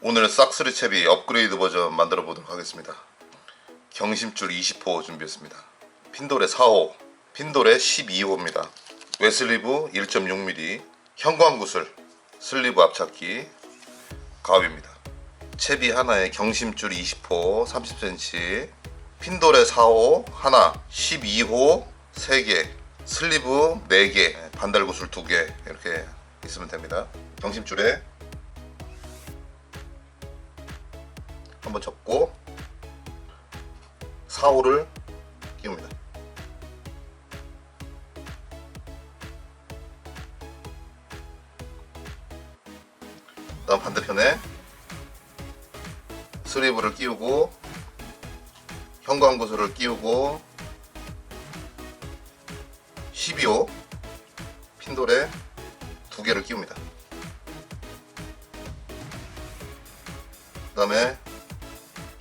오늘 싹스리 채비 업그레이드 버전 만들어 보도록 하겠습니다. 경심줄 20호 준비했습니다. 핀돌의 4호, 핀돌의 12호입니다. 웨슬리브 1.6mm, 형광구슬, 슬리브 앞찾기, 가업입니다. 채비 하나에 경심줄 20호 30cm, 핀돌의 4호 하나, 12호 3개, 슬리브 4개, 반달구슬 2개 이렇게 있으면 됩니다. 경심줄에 한번 접고 4호를 끼웁니다. 다음 반대편에 스리브를 끼우고 형광구슬을 끼우고 12호 핀돌에 두 개를 끼웁니다. 그 다음에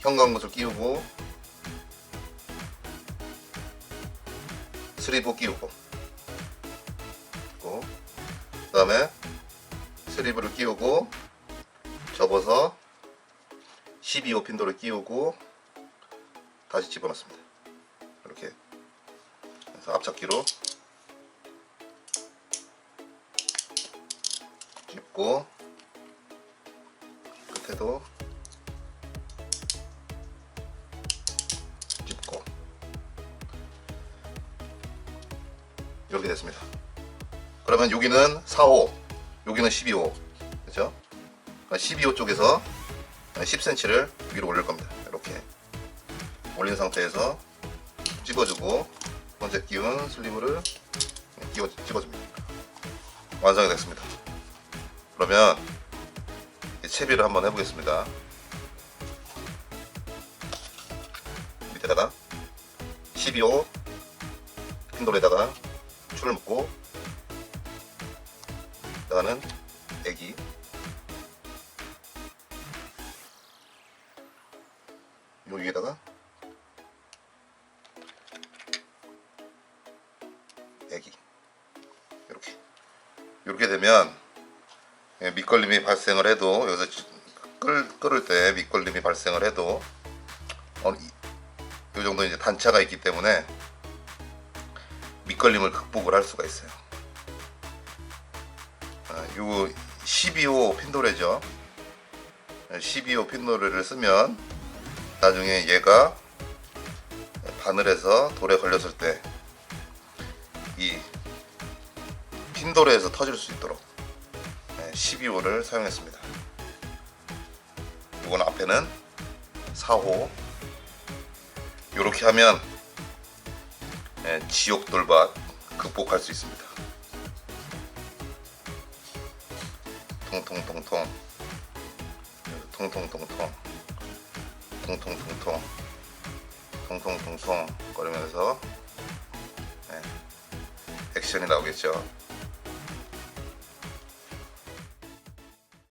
형광구슬 끼우고 스리브 끼우고 그 다음에 스리브를 끼우고 접어서 12호 핀도를 끼우고 다시 집어넣습니다. 이렇게 그래서 앞잡기로 짚고 끝에도 이렇게 됐습니다. 그러면 여기는 4호, 여기는 12호, 그렇죠? 12호 쪽에서 10cm를 위로 올릴 겁니다. 이렇게 올린 상태에서 찍어주고 번째 끼운 슬리브를 끼워 찍어줍니다. 완성이 됐습니다. 그러면 이 채비를 한번 해보겠습니다. 밑에다가 12호 핀돌에다가 줄을 묶고 나가는 애기. 요 위에다가 애기. 이렇게. 이렇게 되면 예, 밑걸림이 발생을 해도 여기서 끌, 끌을 때 밑걸림이 발생을 해도 어, 이, 이 정도 이제 단차가 있기 때문에 밑걸림을 극복을 할 수가 있어요. 아, 요 12호 핀도레죠. 12호 핀도레를 쓰면 나중에 얘가 바늘에서 돌에 걸렸을 때 이 핀도레에서 터질 수 있도록 12호를 사용했습니다. 이건 앞에는 4호 이렇게 하면 예, 지옥 돌밭 극복할 수 있습니다. 통통통통 통통통통 통통통통 통통통통 거리면서 예, 액션이 나오겠죠.